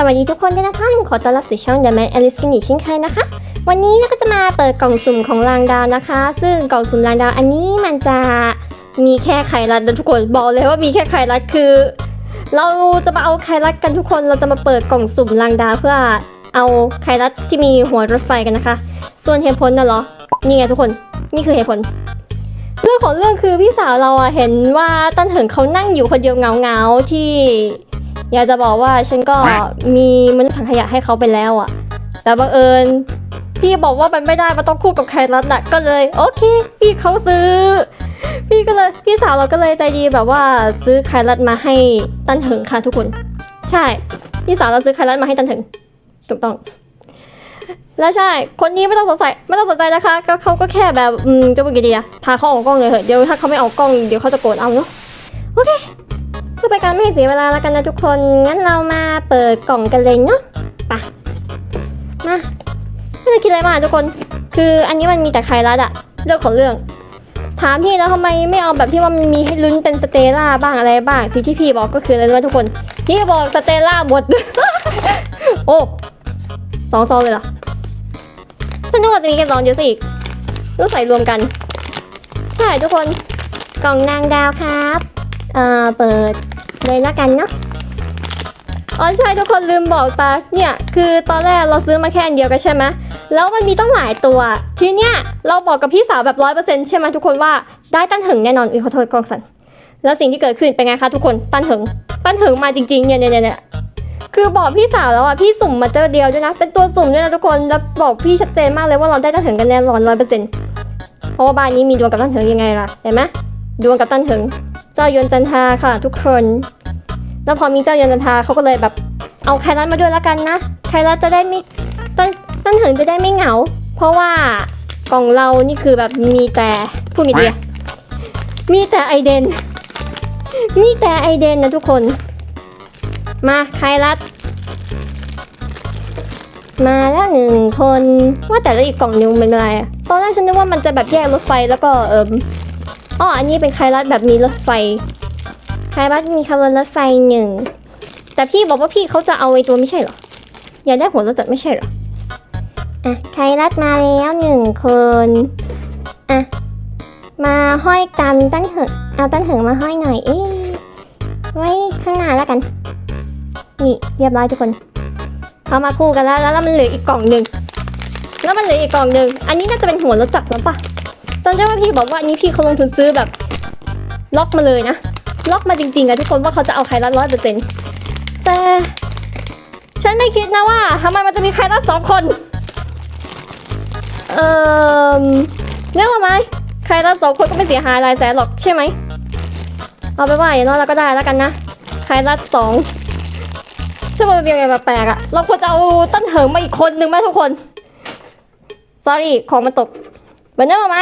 สวัสดีทุกคนด้วยนะคะขอต้อนรับสู่ช่อง The Man Alice กันอีกเช่นเคยนะคะ วันนี้เราก็จะมาเปิดกล่องสุ่มของรางดาวนะคะ ซึ่งกล่องสุ่มรางดาวอันนี้มันจะมีแค่ไข่รัดนะทุกคนบอกเลยว่ามีแค่ไข่รัดคือ เราจะมาเอาไข่รัดกันทุกคนเราจะมาเปิดกล่องสุ่มรางดาวเพื่อเอาไข่รัดที่มีหัวรถไฟกันนะคะ ส่วนเหตุผลน่ะเหรอนี่ไงทุกคนนี่คือเหตุผลเรื่องของเรื่องคือพี่สาวเราอะเห็นว่าตั้นเหิงเขานั่งอยู่คนเดียวเงาๆที่ อยากจะบอกว่าฉันก็มีมนุษย์ถังขยะให้เขาไปแล้วอะแต่บังเอิญพี่บอกว่ามันไม่ได้มันต้องคู่กับไครัตอะก็เลย โอเค พี่เขาซื้อ พี่ก็เลยพี่สาวเราก็เลยใจดีแบบว่าซื้อไครัตมาให้ตั้นเหิงค่ะทุกคน ใช่ พี่สาวเราซื้อไครัตมาให้ตั้นเหิงถูกต้องแล้วใช่ คนนี้ไม่ต้องสงสัยไม่ต้องสนใจนะคะ ก็เขาก็แค่แบบ อืมจะพูดกี่ดีอะพาเขาออกกล้องเลยเหอะ เดี๋ยวถ้าเขาไม่ออกกล้อง เดี๋ยวเขาจะโกรธเอาเนาะ โอเคเพื่อเป็นการไม่ให้เสียเวลาแล้วกันนะทุกคน งั้นเรามาเปิดกล่องกันเลยเนาะไปะมาไม่ได้คิดอะไรมากทุกคน คืออันนี้มันมีแต่ไครัสอะเรื่องของเรื่อง ถามพี่แล้วทำไมไม่เอาแบบที่ว่ามันมีให้ลุ้นเป็นสเตล่าบ้างอะไรบ้างสิที่พี่บอกก็คืออะไรรู้ทุกคน พี่บอกสเตล่าหมด โอ้สองซองเลยเหรอ ฉันนึกว่าจะมีแค่สองเดียวซะอีกต้องใส่รวมกัน ใช่ทุกคน กล่องนางดาวครับ เอ่อ เปิด เลยละกันเนาะอ๋อใช่ทุกคนลืมบอกไปเนี่ยคือตอนแรกเราซื้อมาแค่อันเดียวกันใช่ไหมแล้วมันมีตั้งหลายตัว ทีเนี้ยเราบอกกับพี่สาวแบบร้อยเปอร์เซ็นต์ใช่ไหมทุกคนว่าได้ตั้นหึงแน่นอนอีขอโทษกองสันแล้วสิ่งที่เกิดขึ้นเป็นไงคะทุกคนตั้นหึงตั้นหึงมาจริงๆเนี่ยเนี่ยเนี่ยเนี่ยคือบอกพี่สาวแล้วอะพี่สุ่มมาเจอเดียวด้วยนะ เป็นตัวสุ่มด้วยนะทุกคนแล้วบอกพี่ชัดเจนมากเลยว่าเราได้ตั้นหึงกันแน่นอนร้อยเปอร์เซ็นต์เพราะว่าบ้านนี้มีดวงกับตั้นหึงยังไงล่ะเห็นไหมดวงกับตั้นหึงเจ้ายนจันทาค่ะ ทุกคน แล้วพอมีเจ้ายนจันทราเขาก็เลยแบบเอาไครัสมาด้วยแล้วกันนะไครัสจะได้ไม่ตั้นตั้นหึงจะได้ไม่เหงา เพราะว่ากล่องเรานี่คือแบบมีแต่พูดไงดีอะมีแต่ไอเดน มีแต่ไอเดนนะทุกคน มาไครัสมาแล้วหนึ่งคนว่าแต่ละอีกกล่องนึงเป็นอะไรอะตอนแรกฉันนึกว่ามันจะแบบแยกรถไฟแล้วก็เอิมอ๋ออันนี้เป็นไครัสแบบมีรถไฟ ไครัสมีขบวนรถไฟหนึ่ง แต่พี่บอกว่าพี่เขาจะเอาไอ้ตัวไม่ใช่เหรอ อยากได้หัวรถจัดไม่ใช่เหรอ อะไครัสมาแล้วหนึ่งคน อะ มาห้อยกันตั้นเหิงเอาตั้นเหิงมาห้อยหน่อย เอ๊ะ ไว้ข้างหน้าแล้วกัน นี่เรียบร้อยทุกคนเขามาคู่กันแล้ว แล้วมันเหลืออีกกล่องหนึ่ง แล้วมันเหลืออีกกล่องหนึ่ง อันนี้น่าจะเป็นหัวรถจักรแล้วปะจำได้ว่าพี่บอกว่าอันนี้พี่เขาลงทุนซื้อแบบล็อกมาเลยนะ ล็อกมาจริงๆอะทุกคนว่าเขาจะเอาไครัสร้อยเปอร์เซ็นต์แต่ ฉันไม่คิดนะว่าทำไมมันจะมีไครัสสองคน เอ่อเรียกว่าไหมไครัสสองคนก็ไม่เสียหายหลายแสนหรอกใช่ไหม เอาไปว่าอย่างน้อยเราก็ได้แล้วกันนะไครัสสองซึ่งมันเป็นยังไงแปลกๆอะเราควรจะเอาต้นเหิงมาอีกคนนึงไหมทุกคน sorry ของมันตกเหมือนเดิมไหม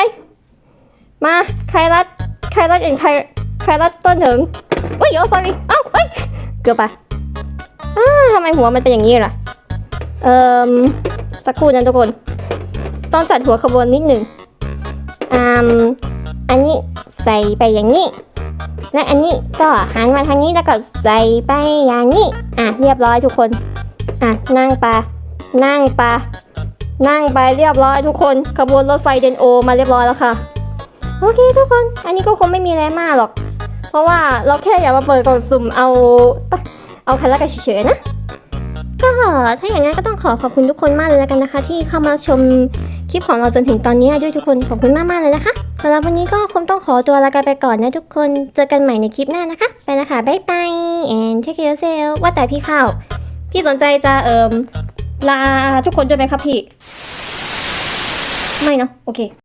มาไครัสไครัสเองไคใครรัดต้นถึงเฮ้ยโอ้ sorry เอ้าเฮ้ยเกือบไปอ้าทำไมหัวมันเป็นอย่างนี้ล่ะ เอ่มสักครู่นะทุกคน ต้องจัดหัวขบวนนิดหนึ่งอ่าอันนี้ใส่ไปอย่างนี้ และอันนี้ก็หันมาทางนี้แล้วก็ใส่ไปอย่างนี้ อะเรียบร้อยทุกคน อะนั่งไปนั่งไปนั่งไปเรียบร้อยทุกคน ขบวนรถไฟเดนโอ มาเรียบร้อยแล้วค่ะ โอเคทุกคน อันนี้ก็คงไม่มีอะไรมากหรอก เพราะว่าเราแค่อยากมาเปิดกล่องสุ่มเอา เอาคันละกันเฉยๆนะ ก็ถ้าอย่างนั้นก็ต้องขอขอบคุณทุกคนมากเลยแล้วกันนะคะ ที่เข้ามาชมคลิปของเราจนถึงตอนนี้ด้วยทุกคนขอบคุณมากๆเลยนะคะสำหรับวันนี้ก็คงต้องขอตัวลากันไปก่อนนะทุกคนเจอกันใหม่ในคลิปหน้านะคะไปแล้วค่ะบ๊ายบาย and take care yourself ว่าแต่พี่ข้าวพี่สนใจจะเอิมลาทุกคนด้วยไหมครับพี่ ไม่เนาะโอเค